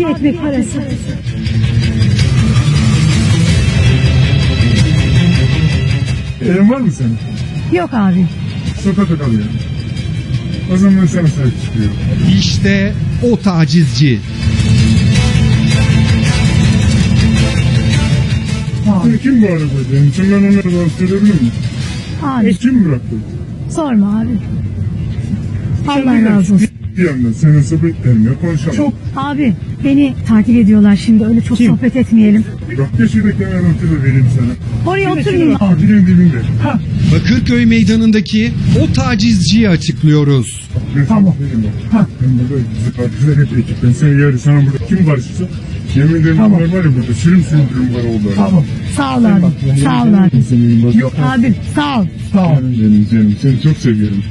bir ekmek parası. Evin var mı senin? Yok abi. Sokakta kalıyor. O zaman sana sahip çıkıyor. İşte o tacizci. Seni kim bu arada benim için ben onları da söyleyebilir miyim? Abi O kim bıraktı? sorma abi. Allah razı olsun. Bir yandan senin sohbetlerine konuşalım. Çok abi beni takip ediyorlar şimdi öyle çok sohbet etmeyelim. Yeşildeki hemen ortada vereyim sana. Oraya oturmayayım. Ha dilin dibinde. Bakırköy meydanındaki o tacizciyi açıklıyoruz. Tamam. Benim bak. Ben burada partiler hep ekip. Ben seni yarın sana burada kim barışırsa yemin ederim bunlar var ya burada sürüm sürüm durum var oldu. Tamam. Sağ ol abi. Sağ ol abi. Yok abi sağ ol. Sağ ol. Benim canım seni çok seviyorum.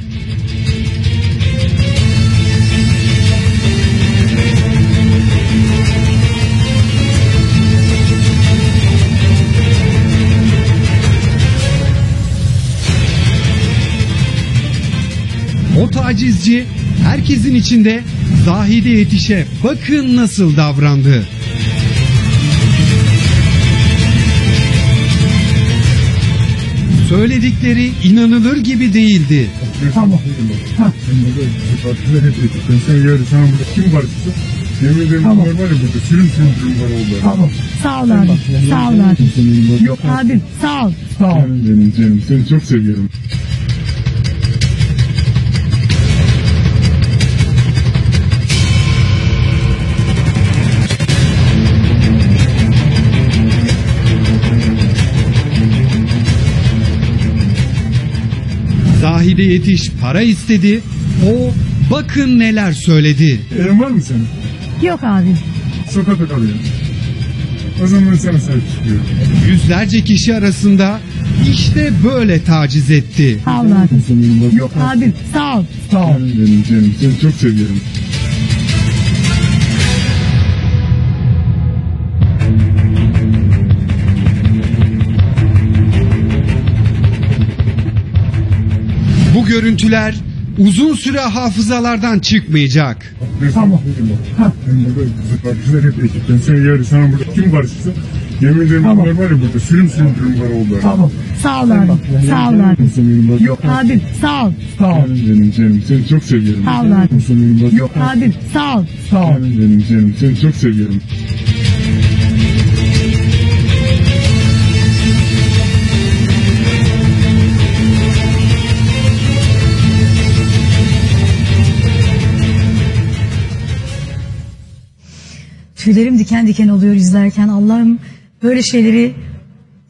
Tacizci herkesin içinde Zahide Yetiş'e bakın nasıl davrandı. Söyledikleri inanılır gibi değildi. Tamam. Ha. Seni yarın sana burada kim barışırsa yemin ederim var ya burada sürüm sürüm var oldu. Tamam. Sağ ol abi. Sağ ol abi. Yok abi sağ ol. Sağ ol. Benim canım seni çok seviyorum. Zahide Yetiş para istedi. O bakın neler söyledi. Evin var mı senin? Yok abi. Sokakta kalıyor. O zaman sana sahip çıkıyor. Yüzlerce kişi arasında işte böyle taciz etti. Sağ ol abi. Yok abi sağ ol. Sağ ol. Benim canım seni çok seviyorum. Görüntüler uzun süre hafızalardan çıkmayacak. Tamam. Seni yarın sana burada kim barışırsa yemin ederim bunlar var ya burada sürüm sürüm durum var oldu. Tamam. Sağ ol abi. Sağ ol abi. Yok abi sağ ol. Sağ ol. Benim canım seni çok seviyorum. Sağ ol abi. Yok abi sağ ol. Sağ ol. Benim canım seni çok seviyorum. Tüylerim diken diken oluyor izlerken. Allah'ım böyle şeyleri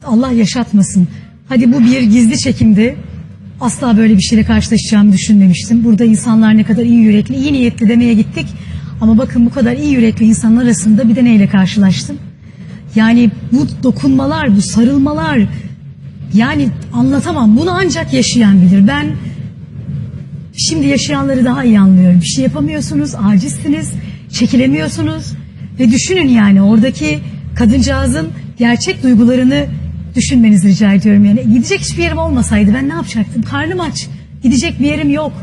Allah yaşatmasın. Hadi bu bir gizli çekimdi. Asla böyle bir şeyle karşılaşacağımı düşünmemiştim. Burada insanlar ne kadar iyi yürekli, iyi niyetli demeye gittik. Ama bakın bu kadar iyi yürekli insanlar arasında bir de neyle karşılaştım? Yani bu dokunmalar, bu sarılmalar yani anlatamam. Bunu ancak yaşayan bilir. Ben Şimdi yaşayanları daha iyi anlıyorum. Bir şey yapamıyorsunuz, acizsiniz, çekilemiyorsunuz. Ve düşünün yani oradaki kadıncağızın gerçek duygularını düşünmenizi rica ediyorum. Yani gidecek hiçbir yerim olmasaydı ben ne yapacaktım? Karnım aç, gidecek bir yerim yok.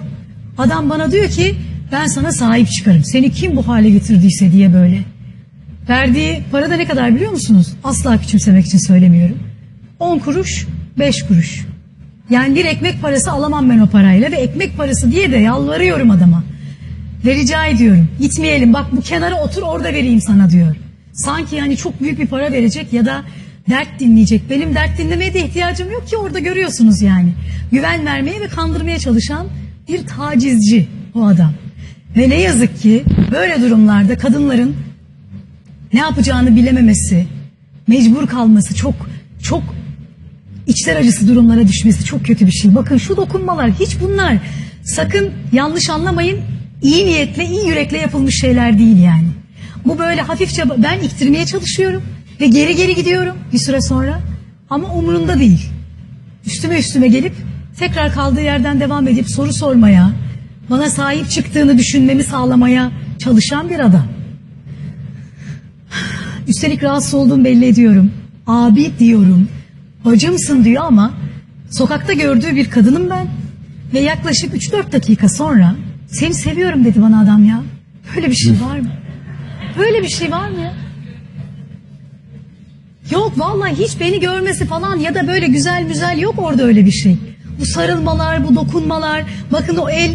Adam bana diyor ki ben sana sahip çıkarım. Seni kim bu hale getirdiyse diye böyle. Verdiği para da ne kadar biliyor musunuz? Asla küçümsemek için söylemiyorum. 10 kuruş, 5 kuruş. Yani bir ekmek parası alamam ben o parayla ve ekmek parası diye de yalvarıyorum adama. Ve rica ediyorum gitmeyelim bak bu kenara otur orada vereyim sana diyor. Sanki yani çok büyük bir para verecek ya da dert dinleyecek. Benim dert dinlemeye de ihtiyacım yok ki orada görüyorsunuz yani. Güven vermeye ve kandırmaya çalışan bir tacizci o adam. Ve ne yazık ki böyle durumlarda kadınların ne yapacağını bilememesi, mecbur kalması çok çok içler acısı durumlara düşmesi çok kötü bir şey. Bakın şu dokunmalar hiç bunlar sakın yanlış anlamayın iyi niyetle iyi yürekle yapılmış şeyler değil yani. Bu böyle hafifçe ben iktirmeye çalışıyorum ve geri geri gidiyorum bir süre sonra ama umurunda değil. Üstüme üstüme gelip tekrar kaldığı yerden devam edip soru sormaya, bana sahip çıktığını düşünmemi sağlamaya çalışan bir adam. Üstelik rahatsız olduğumu belli ediyorum. Abi diyorum. Bacımsın diyor ama sokakta gördüğü bir kadınım ben. Ve yaklaşık 3-4 dakika sonra seni seviyorum dedi bana adam ya. Böyle bir şey var mı? Böyle bir şey var mı ya? Yok vallahi hiç beni görmesi falan ya da böyle güzel güzel yok orada öyle bir şey. Bu sarılmalar, bu dokunmalar, bakın o el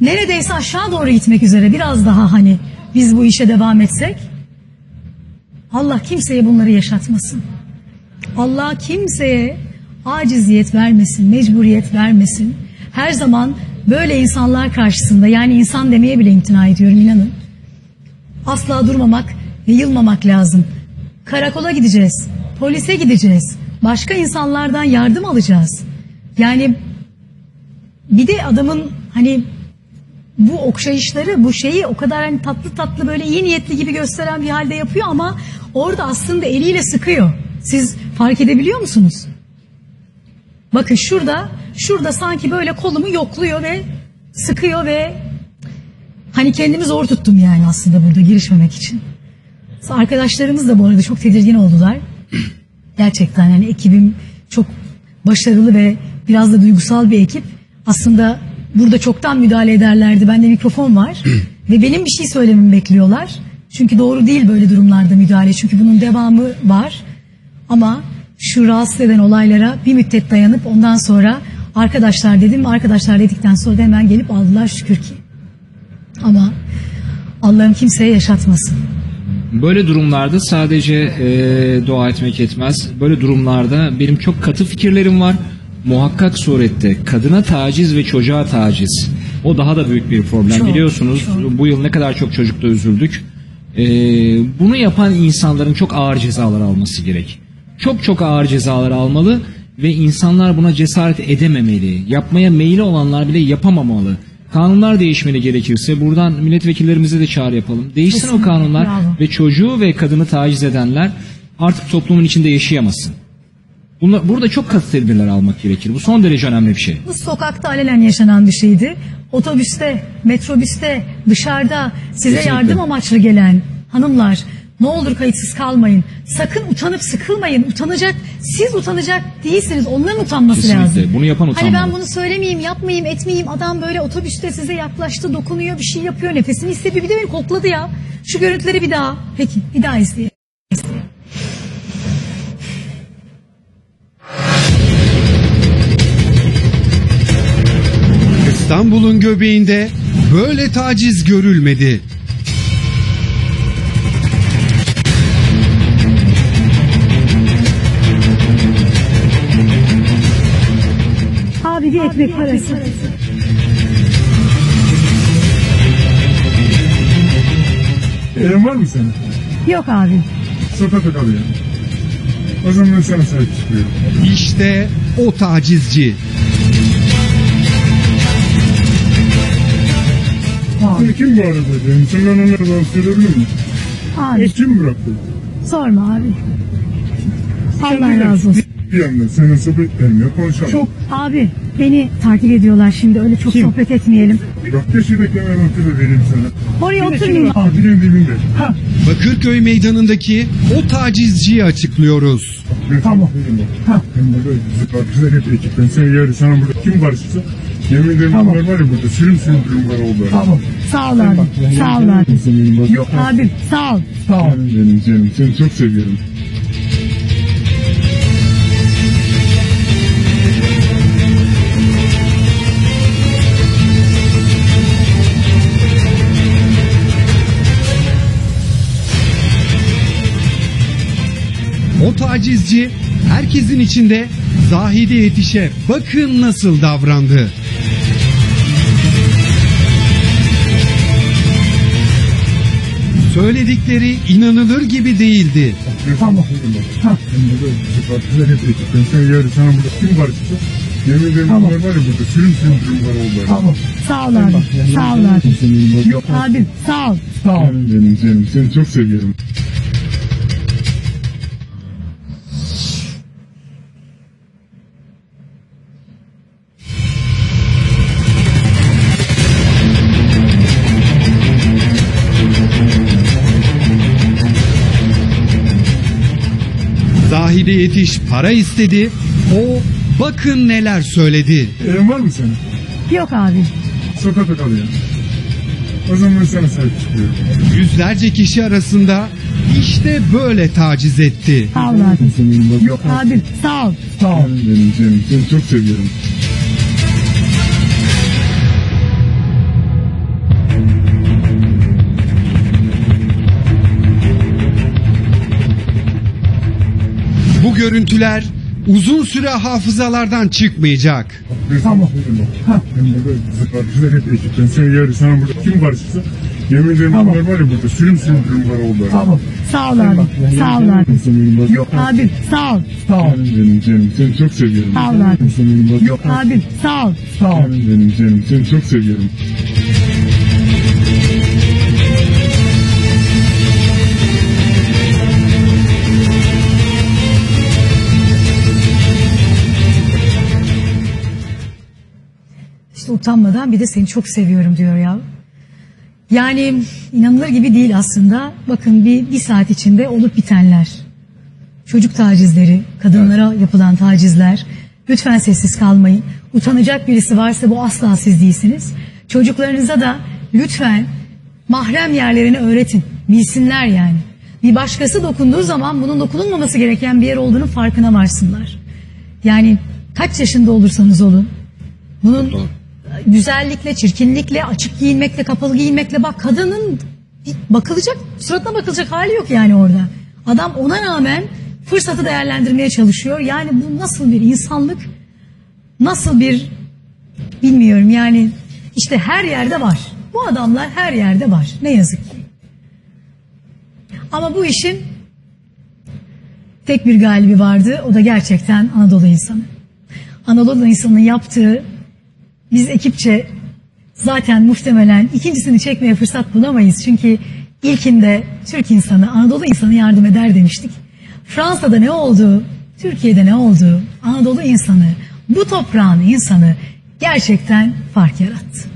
neredeyse aşağı doğru gitmek üzere biraz daha hani biz bu işe devam etsek. Allah kimseye bunları yaşatmasın. Allah kimseye aciziyet vermesin, mecburiyet vermesin. Her zaman böyle insanlar karşısında yani insan demeye bile imtina ediyorum inanın. Asla durmamak ve yılmamak lazım. Karakola gideceğiz, polise gideceğiz, başka insanlardan yardım alacağız. Yani bir de adamın hani bu okşayışları, bu şeyi o kadar hani tatlı tatlı böyle iyi niyetli gibi gösteren bir halde yapıyor ama orada aslında eliyle sıkıyor. Siz fark edebiliyor musunuz? Bakın şurada, şurada sanki böyle kolumu yokluyor ve sıkıyor ve hani kendimi zor tuttum yani aslında burada girişmemek için. Arkadaşlarımız da bu arada çok tedirgin oldular. Gerçekten yani ekibim çok başarılı ve biraz da duygusal bir ekip. Aslında burada çoktan müdahale ederlerdi. Bende mikrofon var ve benim bir şey söylememi bekliyorlar. Çünkü doğru değil böyle durumlarda müdahale. Çünkü bunun devamı var. Ama şu rahatsız eden olaylara bir müddet dayanıp ondan sonra arkadaşlar dedim. Arkadaşlar dedikten sonra da hemen gelip aldılar şükür ki. Ama Allah'ım kimseye yaşatmasın. Böyle durumlarda sadece e, dua etmek yetmez. Böyle durumlarda benim çok katı fikirlerim var. Muhakkak surette kadına taciz ve çocuğa taciz. O daha da büyük bir problem. Çok, Biliyorsunuz çok. bu yıl ne kadar çok çocukta üzüldük. E, bunu yapan insanların çok ağır cezalar alması gerek. Çok çok ağır cezalar almalı ve insanlar buna cesaret edememeli. Yapmaya meyilli olanlar bile yapamamalı. Kanunlar değişmeli gerekirse buradan milletvekillerimize de çağrı yapalım. Değişsin o Kesinlikle, kanunlar bravo. ve çocuğu ve kadını taciz edenler artık toplumun içinde yaşayamasın. Bunlar, burada çok katı tedbirler almak gerekir. Bu son derece önemli bir şey. Bu sokakta alenen yaşanan bir şeydi. Otobüste, metrobüste, dışarıda size Kesinlikle. yardım amaçlı gelen hanımlar ne olur kayıtsız kalmayın. Sakın utanıp sıkılmayın. Utanacak, siz utanacak değilsiniz. Onların utanması Kesinlikle. lazım. Bunu yapan Hani utanmalı. ben bunu söylemeyeyim, yapmayayım, etmeyeyim. Adam böyle otobüste size yaklaştı, dokunuyor, bir şey yapıyor. Nefesini istedi. Bir de beni kokladı ya. Şu görüntüleri bir daha. Peki, bir daha izleyelim. İstanbul'un göbeğinde böyle taciz görülmedi. Ekmek parası. Evin var mı senin? Yok abi. Sokakta kalıyor. O zaman ben sana sahip çıkıyorum. İşte o tacizci. Seni kim bu arada benim? Sen ben da söyleyebilir miyim? Abi O kim bıraktı? sorma abi. Allah razı olsun. Bir yandan senin sohbetlerini konuşalım. Çok abi beni takip ediyorlar şimdi öyle çok sohbet etmeyelim. Bak ya şuradaki hemen ortada vereyim sana. Oraya oturmayayım. Abinin dibinde. Bakırköy meydanındaki o tacizciyi açıklıyoruz. Tamam. Ben burada güzel hep ekip. Ben seni yarın sana burada kim karşısa Yemin ederim bunlar var ya burada sürüm sürüm durumlar oldu. Tamam. Sağ ol abi. Sağ ol abi. Yok abim sağ ol. Sağ ol. Benim canım seni çok seviyorum. O tacizci herkesin içinde Zahide Yetiş'e bakın nasıl davrandı. Söyledikleri inanılır gibi değildi. Tamam. Ben seni yarın sana burada kim karşısa Yemin ederim bunlar var ya burada sürüm sürüm durumlar oldu. Tamam. Sağ ol abi. Sağ ol abi. Abim sağ ol. Sağ ol. Benim canım seni çok seviyorum. Zahide Yetiş para istedi. O bakın neler söyledi. Evin var mı senin? Yok abim. Sokakta kalıyor. O zaman sana sahip çıkıyorum. Yüzlerce kişi arasında işte böyle taciz etti. Sağ ol abi. Yok abi sağ ol. Sağ ol. Benim canım. Seni çok seviyorum. Görüntüler uzun süre hafızalardan çıkmayacak. Tamam. Sen yarın sana burada kim karşısa yemin ederim bunlar var ya burada sürüm sürüm durumlar oldu. Tamam. Sağ ol abi. Sağ ol abi. Yok abi sağ ol. Canım benim canım. Seni çok seviyorum. Sağ ol abi. Yok abi sağ ol. Canım benim canım. Seni çok seviyorum. Utanmadan bir de seni çok seviyorum diyor ya. Yani inanılır gibi değil aslında. Bakın bir, bir saat içinde olup bitenler. Çocuk tacizleri, kadınlara yapılan tacizler. Lütfen sessiz kalmayın. Utanacak birisi varsa bu asla siz değilsiniz. Çocuklarınıza da lütfen mahrem yerlerini öğretin. Bilsinler yani. Bir başkası dokunduğu zaman bunun dokunulmaması gereken bir yer olduğunu farkına varsınlar. Yani kaç yaşında olursanız olun. Bunun güzellikle, çirkinlikle, açık giyinmekle, kapalı giyinmekle bak kadının bakılacak, suratına bakılacak hali yok yani orada. Adam ona rağmen fırsatı değerlendirmeye çalışıyor. Yani bu nasıl bir insanlık, nasıl bir bilmiyorum yani işte her yerde var. Bu adamlar her yerde var. Ne yazık ki. Ama bu işin tek bir galibi vardı. O da gerçekten Anadolu insanı. Anadolu insanının yaptığı biz ekipçe zaten muhtemelen ikincisini çekmeye fırsat bulamayız. Çünkü ilkinde Türk insanı, Anadolu insanı yardım eder demiştik. Fransa'da ne oldu, Türkiye'de ne oldu, Anadolu insanı, bu toprağın insanı gerçekten fark yarattı.